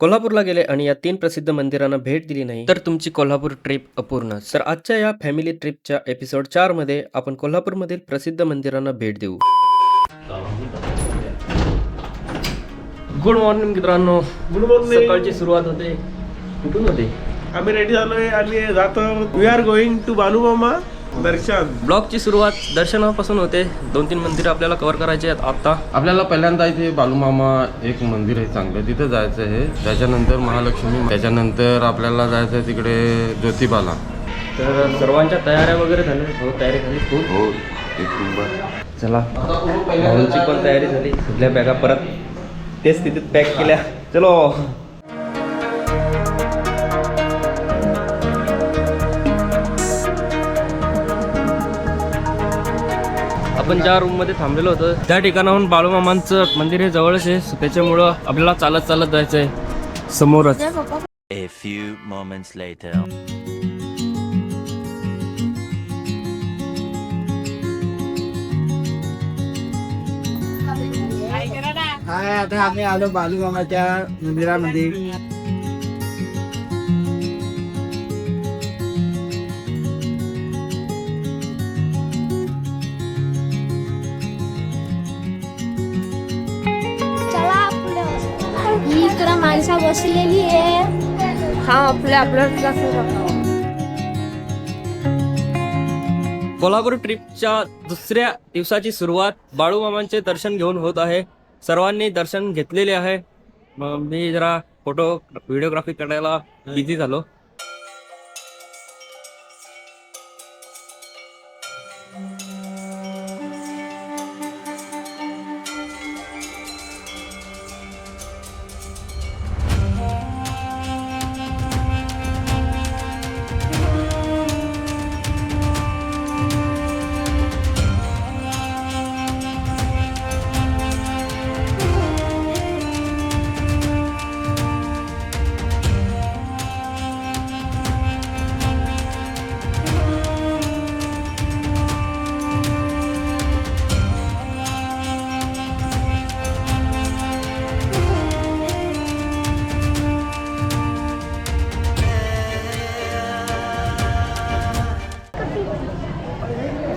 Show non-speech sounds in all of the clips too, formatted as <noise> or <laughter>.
कोल्हापूरला गेले आणि या तीन प्रसिद्ध मंदिरांना भेट दिली नाही तर तुमची कोल्हापूर ट्रिप अपूर्ण तर आजच्या या फॅमिली ट्रिपच्या एपिसोड चारमध्ये आपण कोल्हापूरमधील प्रसिद्ध मंदिरांना भेट देऊ. गुड मॉर्निंग मित्रांनो. गुड मॉर्निंग सकाळची सुरुवात होते. कुठून होते? आम्ही रेडी झालोय. आणि जातो. We are going to Balumama दर्शन. ब्लॉगची सुरुवात दर्शनापासून होते. दोन तीन मंदिरं आपल्याला कव्हर करायचे आहेत आता. आपल्याला पहिल्यांदा इथे बालूमामा एक मंदिर आहे चांगलं. तिथे जायचं आहे. त्याच्यानंतर महालक्ष्मी त्याच्यानंतर आपल्याला जायचं आहे तिकडे ज्योतिबाला. तर सर्वांच्या तयाऱ्या वगैरे झाल्या. हो तयारी झाली खूप. हो एक नंबर. चला. भाऊंची पण तयारी झाली. सगळ्या बॅगा परत. तेच स्थितीत पॅक केल्या. चलो. आपण ज्या रूममध्ये थांबलेलो होतो त्या ठिकाणाहून बाळूमामांचं मंदिर हे जवळच आहे. त्याच्यामुळं आपल्याला चालत चालत जायचं आहे समोरच A few moments later. हाय आता आम्ही आलो बालूमामाच्या मंदिरामध्ये. इकडं माणसा बसलेली आहे. हा आपल्या आपल्या कोल्हापूर ट्रिपच्या दुसऱ्या दिवसाची सुरुवात बाळूमामांचे दर्शन घेऊन होत आहे. सर्वांनी दर्शन घेतलेले आहे. मग मी जरा फोटो व्हिडिओग्राफी करायला बिझी झालो.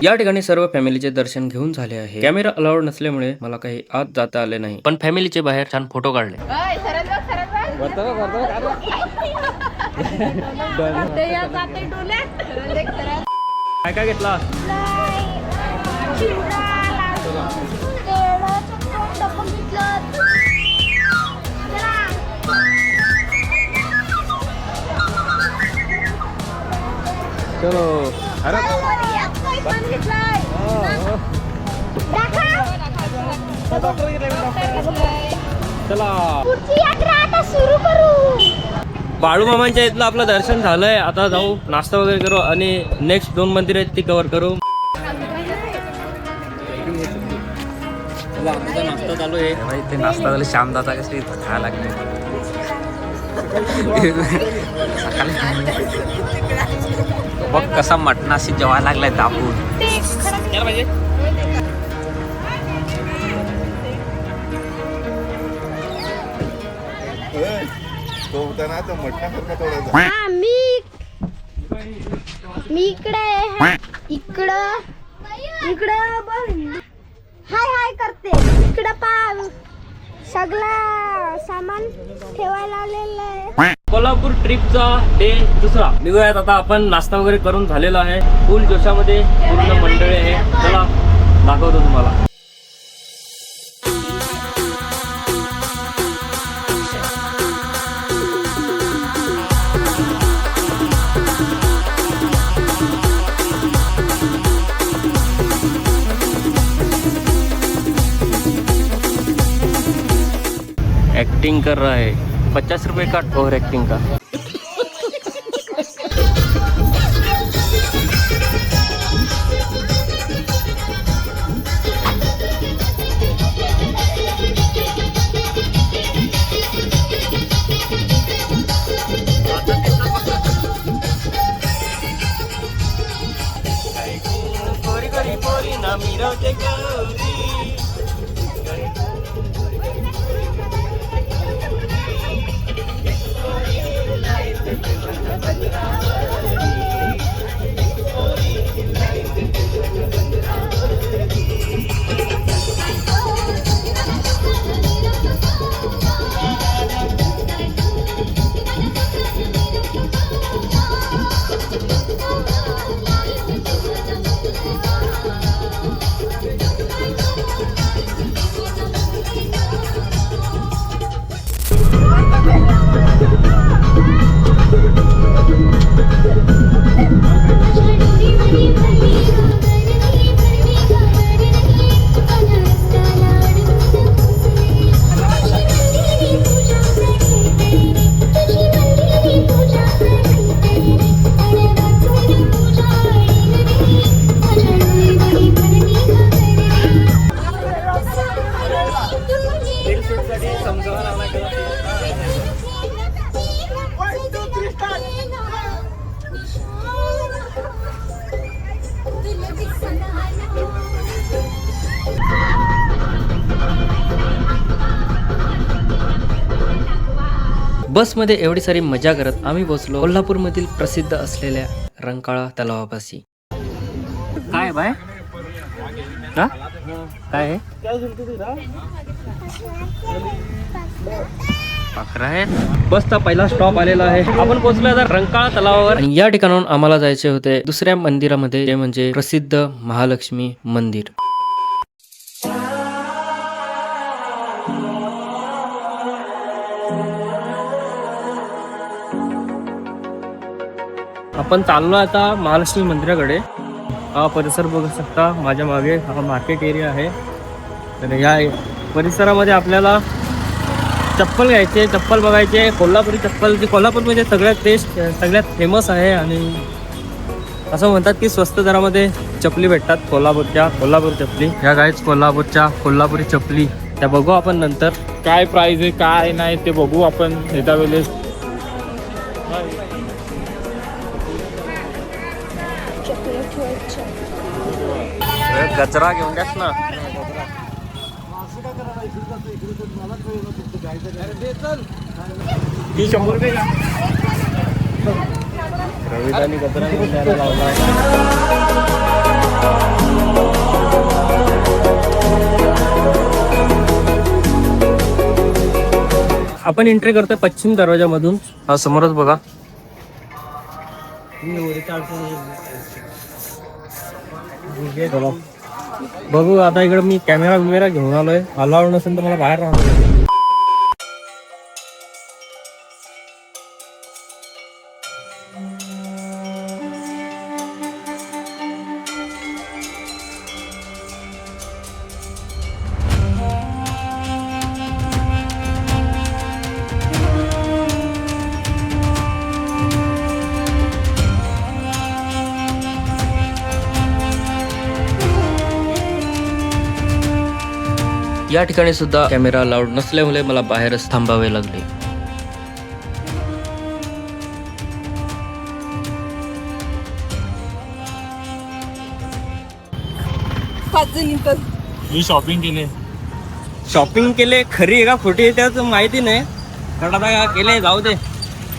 या ठिकाणी सर्व फॅमिलीचे दर्शन घेऊन झाले आहे. कॅमेरा अलाउड नसल्यामुळे मला काही आत जाता आले नाही. पण फॅमिलीचे बाहेर छान फोटो काढले. काय काय घेतला? चलो. अरे. चला आता सुरू करू बाळूमामांच्या इथलं आपलं दर्शन झालंय. आता जाऊ नाश्ता वगैरे करू आणि नेक्स्ट दोन मंदिर आहेत ती कव्हर करू. नाश्ता चालू आहे ते नाश्ता कसे खायला लागले. बघ कसा मटणाशी जेवायला लागलाय दाबून. हा मी मी इकडे आहे. इकडं इकडं बघ. हाय हाय करते. इकडं पा सगळं सामान ठेवायला लावलेलं आहे. कोल्हापूर ट्रिपचा डे दुसरा. निघूयात आता आपण. नाश्ता वगैरे करून झालेला आहे. फुल जोशामध्ये पूर्ण मंडळी आहे. चला दाखवतो तुम्हाला. एक्टिंग कर रहा है। पचास रुपए का ओवर एक्टिंग का। बसमध्ये एवढी सारी मजा करत आम्ही पोहोचलो कोल्हापूरमधील प्रसिद्ध असलेल्या रंकाळा तलावापाशी. काय बाय? हा? काय आहे? बसचा पहिला स्टॉप आलेला आहे. आपण पोहोचलो आता रंकाळा तलावावर. या ठिकाणाहून आम्हाला जायचे होते दुसऱ्या मंदिरामध्ये जे म्हणजे प्रसिद्ध महालक्ष्मी मंदिर. आपण चाललो आता महालक्ष्मी मंदिराकडे. हा परिसर बघू शकता. माझ्या मागे हा मार्केट एरिया आहे. तर या परिसरामध्ये आपल्याला चप्पल घ्यायचे चप्पल बघायचे. कोल्हापुरी चप्पल जी कोल्हापूरमध्ये सगळ्यात बेस्ट सगळ्यात फेमस आहे आणि असं म्हणतात की स्वस्त दरामध्ये चपली भेटतात कोल्हापूरच्या कोल्हापूर चपली. ह्या गायच कोल्हापूरच्या कोल्हापुरी चपली. त्या बघू आपण नंतर. काय प्राईज आहे काय नाही ते बघू आपण येत्या वेळेस. गजरा घेऊन द्यास ना. ही शंभर रुपये रविदानी गजरा घेऊन द्यायला लावला आपण एंट्री करतोय पश्चिम दरवाजामधून. हा समोरच बघा. चला. बघू आता इकडे मी कॅमेरा बिमेरा घेऊन आलोय. अलाउड नसेल तर मला बाहेर राहणार या ठिकाणी सुद्धा कॅमेरा अलाउड नसल्यामुळे मला बाहेरच थांबावे लागले. मी शॉपिंग केले? शॉपिंग केले खरी आहे का खोटी आहे त्याच माहिती नाही. कारण आता केले जाऊ दे.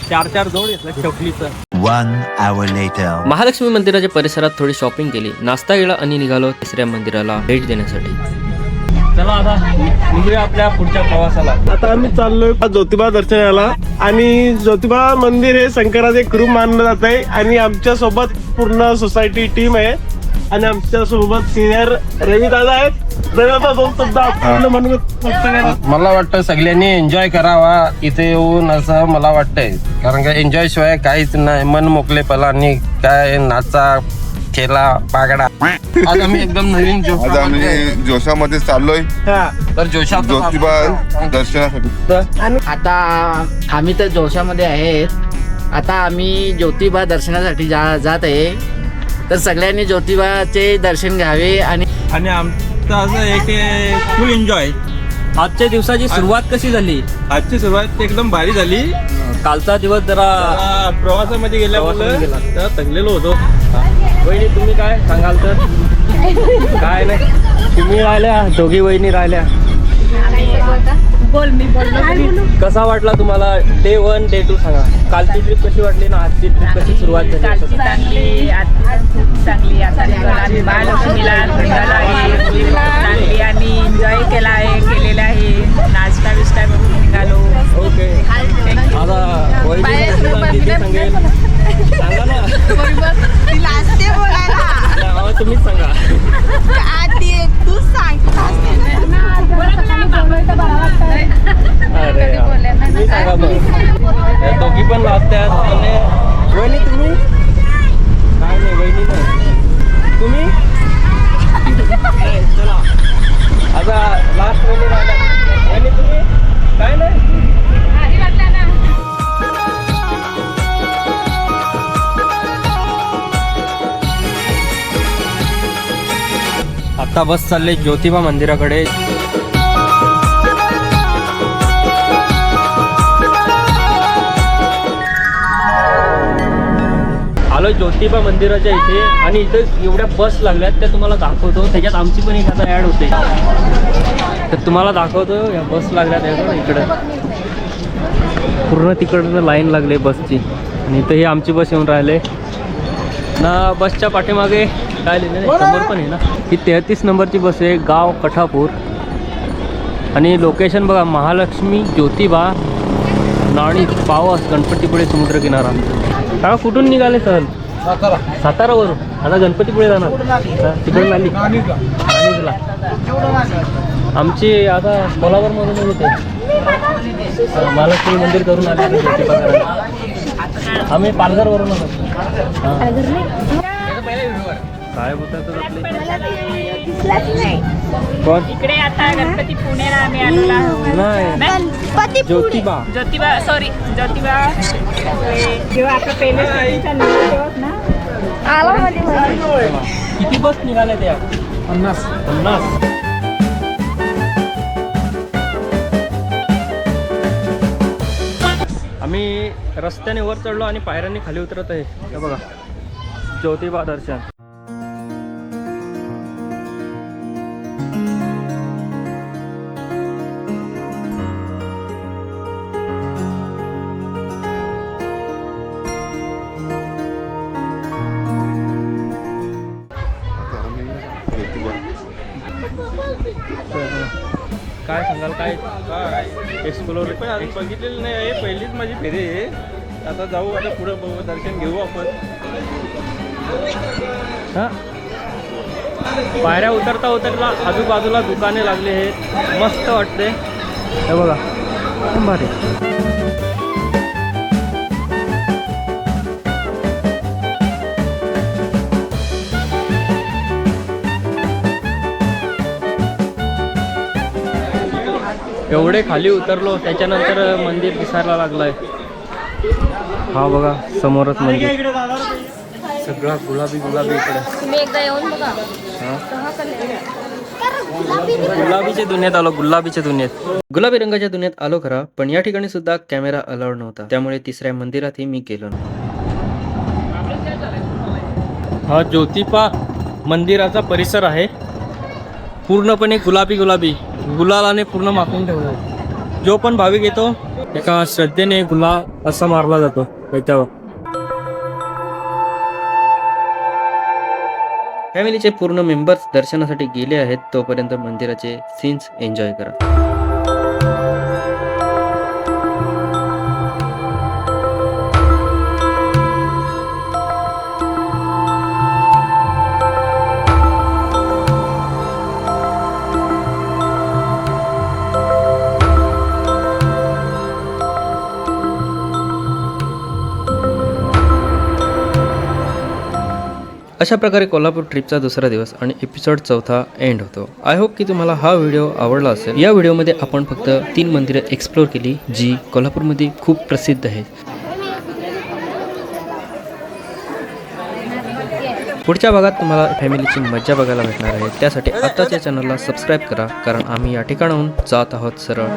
चार चार जोड घेतलं चपलीचं One hour later. महालक्ष्मी मंदिराच्या परिसरात थोडी शॉपिंग केली. नाश्ता केला आणि निघालो तिसऱ्या मंदिराला भेट देण्यासाठी. चला आता निघूया आपल्या पुढच्या प्रवासाला. आता आम्ही चाललोय ज्योतिबा दर्शनाला. आणि ज्योतिबा मंदिर हे शंकराचे एक रूप मानलं जात आहे आणि आमच्यासोबत पूर्ण सोसायटी टीम आहे. आणि आमच्यासोबत सिनियर रवी दादा आहेत. रवी दादा दोन शब्द आपलं म्हणून फक्त करा. मला वाटतं सगळ्यांनी एन्जॉय करावा. इथे येऊन असं मला वाटतंय. कारण का एन्जॉय शिवाय काहीच नाही. मन मोकलेपणा आणि काय नाचा खेळा पागडा आज आम्ही एकदम नवीन आज जोशामध्ये आम्ही जोशामध्ये चाललोय. हा. तर जोशात ज्योतिबा दर्शनासाठी. आता आम्ही तर जोशामध्ये आहेत. आता आम्ही ज्योतिबा दर्शनासाठी जा जात आहे. तर सगळ्यांनी ज्योतिबाचे दर्शन घ्यावे आणि आणि आमचं असं आहे की फुल एन्जॉय आजच्या दिवसाची सुरुवात कशी झाली? आजची सुरुवात एकदम भारी झाली. कालचा दिवस जरा आ, प्रवासामध्ये गेल्यामुळे गेला. जरा थकलेलो होतो. वहिनी तुम्ही काय सांगाल तर? काय नाही. तुम्ही राहिल्या दोघी वहिनी राहिल्या. बोल मी बोललो कसा वाटला तुम्हाला? डे वन डे टू सांगा. कालची ट्रिप कशी वाटली ना? आजची ट्रिप कशी सुरुवात झाली? कालची चांगली चांगली. आम्ही महालक्ष्मीला आहे. चांगली. आणि एन्जॉय केला आहे केलेला आहे. नाश्ता बिष्टा करून निघालो. सांगा तुम्हीच सांगा. अरे यार. तुम्ही सांगा या दोघी पण लाजत्यात आणि वहिनी तुम्ही? काय नाही वहिनी नाही. तुम्ही? <laughs> नाही, चला. आता लास्ट वहिनी वहिनी तुम्ही? काय नाही. आता बस चालले ज्योतिबा मंदिराकडे. आलो ज्योतिबा मंदिराच्या इथे आणि इथे एवढ्या बस लागल्यात त्या तुम्हाला दाखवतो. त्याच्यात आमची पण एखादा ॲड होते. तर तुम्हाला दाखवतो या बस आहे बघा इकडं. पूर्ण तिकडनं लाईन लागली बसची. आणि इथं ही आमची बस येऊन राहिले. ना बसच्या पाठीमागे काय लिहिलं समोर पण आहे ना. ही तेहतीस नंबरची बस आहे गाव कठापूर. आणि लोकेशन बघा महालक्ष्मी ज्योतिबा नाणी पावस गणपतीपुळे समुद्रकिनारा. हा कुठून निघाले सहल सातारावरून? आता गणपतीपुळे जाणार. हा, तिकडून आली आमची आता कोल्हापूरमधून येते. हा, महालक्ष्मी मंदिर करून आले आम्ही पालघरवरून आलो. काय नाही कोण? इकडे आता गणपती पुण्याला आम्ही आहोत. नाही. ज्योतिबा. ज्योतिबा सॉरी ज्योतिबा. हे जेव्हा तेव्हाच ना आला मध्ये मध्ये. किती बस निघाल्या त्या? पन्नास. पन्नास. आम्ही रस्त्याने वर चढलो आणि पायऱ्यांनी खाली उतरत आहे. हे बघा. ज्योतिबा दर्शन. एक्सप्लोर पण अजून बघितलेलं नाही आहे. पहिलीच माझी फेरी आहे. आता जाऊ आता पुढं बघू, दर्शन घेऊ आपण. हा? पायऱ्या उतरता उतरता आजूबाजूला दुकाने लागले आहेत. मस्त वाटते. हे बघा. भारी. एवढे खाली उतरलो त्याच्यानंतर मंदिर दिसायला लागलंय. हा बघा समोरच मंदिर. सगळा गुलाबी गुलाबी इकडे. एकदा येऊन बघा. हा? गुलाबीच्या दुनियेत आलो गुलाबीच्या दुनियेत. गुलाबी रंगाच्या दुनियेत आलो खरा पण या ठिकाणी सुद्धा कॅमेरा अलाउड नव्हता. त्यामुळे तिसऱ्या मंदिरातही मी गेलो नाही. हा ज्योतिबा मंदिराचा परिसर आहे. पूर्णपणे गुलाबी गुलाबी. गुलालाने पूर्ण माखून ठेवला जो पण भाविक येतो एका श्रद्धेने गुलाल असा मारला जातो त्याच्यावर. फॅमिलीचे पूर्ण मेंबर्स दर्शनासाठी गेले आहेत तोपर्यंत मंदिराचे सीन्स एन्जॉय करा. अशा प्रकारे कोल्हापूर ट्रिपचा दुसरा दिवस आणि एपिसोड चौथा एंड होतो. आय होप की तुम्हाला हा व्हिडिओ आवडला असेल. या व्हिडिओमध्ये आपण फक्त तीन मंदिरं एक्सप्लोर केली जी कोल्हापूरमध्ये खूप प्रसिद्ध आहेत. पुढच्या भागात तुम्हाला फॅमिलीची मज्जा बघायला भेटणार आहे. त्यासाठी आत्ताच या चॅनलला सबस्क्राईब करा कारण आम्ही या ठिकाणाहून जात आहोत सरळ.